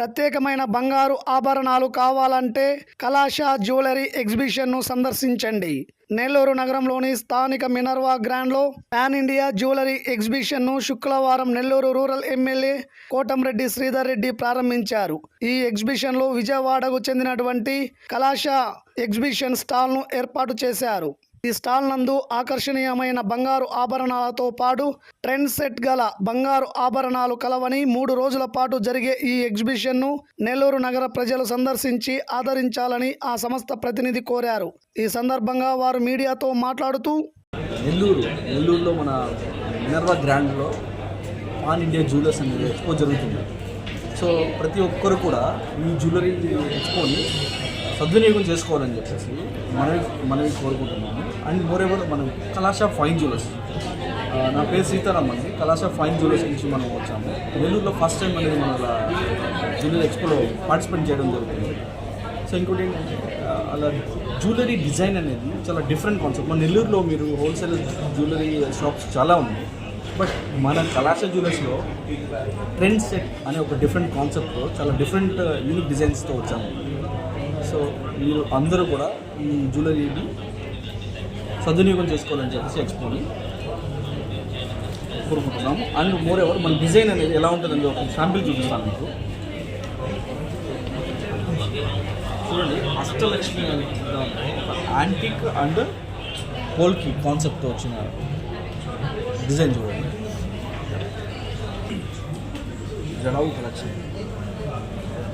ప్రత్యేకమైన బంగారు ఆభరణాలు కావాలంటే కలాషా జ్యువెలరీ ఎగ్జిబిషన్ను సందర్శించండి. నెల్లూరు నగరంలోని స్థానిక మినర్వా గ్రాండ్లో పాన్ ఇండియా జ్యువెలరీ ఎగ్జిబిషన్ను శుక్రవారం నెల్లూరు రూరల్ ఎమ్మెల్యే కోటంరెడ్డి శ్రీధర్ రెడ్డి ప్రారంభించారు. ఈ ఎగ్జిబిషన్లో విజయవాడకు చెందినటువంటి కలాష ఎగ్జిబిషన్ స్టాల్ను ఏర్పాటు చేశారు. ఈ స్టాల్ నందు ఆకర్షణీయమైన బంగారు ఆభరణాలతో పాటు ట్రెండ్ సెట్ గల బంగారు ఆభరణాలు కలవని మూడు రోజుల పాటు జరిగే ఈ ఎగ్జిబిషన్ను నెల్లూరు నగర ప్రజలు సందర్శించి ఆదరించాలని ఆ సంస్థ ప్రతినిధి కోరారు. ఈ సందర్భంగా వారు మీడియాతో మాట్లాడుతూ నెల్లూరు నెల్లూరులో మన మినర్వా గ్రాండ్లో పాన్ ఇండియా జ్యువెలర్స్ అనేది ఎక్స్పో జరుగుతుంది. సో ప్రతి ఒక్కరు కూడా ఈ జ్యువెలరీ ఎక్స్పోని సద్వినియోగం చేసుకోవాలని చెప్పేసి మనవి మనవి కోరుకుంటున్నాము. అండ్ మోర్ మనం కళాశా ఫైన్ జ్యువెలర్స్ నా పేరు సీతారాం అండి. కళాశా ఫైన్ జ్యువెలర్స్ నుంచి మనం వచ్చాము. నెల్లూరులో ఫస్ట్ టైం అనేది మన జ్యువెలరీ ఎక్స్పోలో పార్టిసిపేట్ చేయడం జరుగుతుంది. సో ఇంకోటి ఏంటంటే అలా జ్యువెలరీ డిజైన్ అనేది చాలా డిఫరెంట్ కాన్సెప్ట్ మన నెల్లూరులో మీరు హోల్సేల్ జ్యువెలరీ షాప్స్ చాలా ఉన్నాయి. బట్ మన కళాశ జ్యువెలర్స్లో ట్రెండ్ సెట్ అనే ఒక డిఫరెంట్ కాన్సెప్ట్తో చాలా డిఫరెంట్ యూనిక్ డిజైన్స్తో వచ్చాము. సో మీరు అందరూ కూడా ఈ జ్యువెలరీని సద్వినియోగం చేసుకోవాలని చెప్పేసి ఎక్స్పోని కోరుకుంటున్నాము. అండ్ మోర్ ఎవర్ మన డిజైన్ అనేది ఎలా ఉంటుందని ఒక శాంపిల్ చూపిస్తాను మీకు. చూడండి అష్టలక్ష్మి యాంటిక్ అండ్ పోల్కి కాన్సెప్ట్తో వచ్చిన డిజైన్ చూడండి. Jadau collection.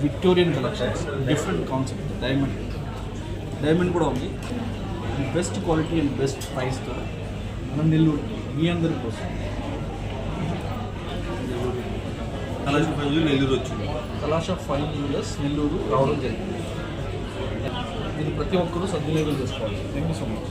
Victorian collections different concept diamond diamond కూడా ఉంది. బెస్ట్ క్వాలిటీ అండ్ బెస్ట్ ప్రైస్తో మన నెల్లూరు మీ అందరి కోసం. కలర్ ఫైవ్ నెల్లూరు వచ్చింది. Kalash of five jewellers Nellore రావడం జరిగింది. ఇది ప్రతి ఒక్కరూ సద్వినియోగం చేసుకోవాలి. Thank you so much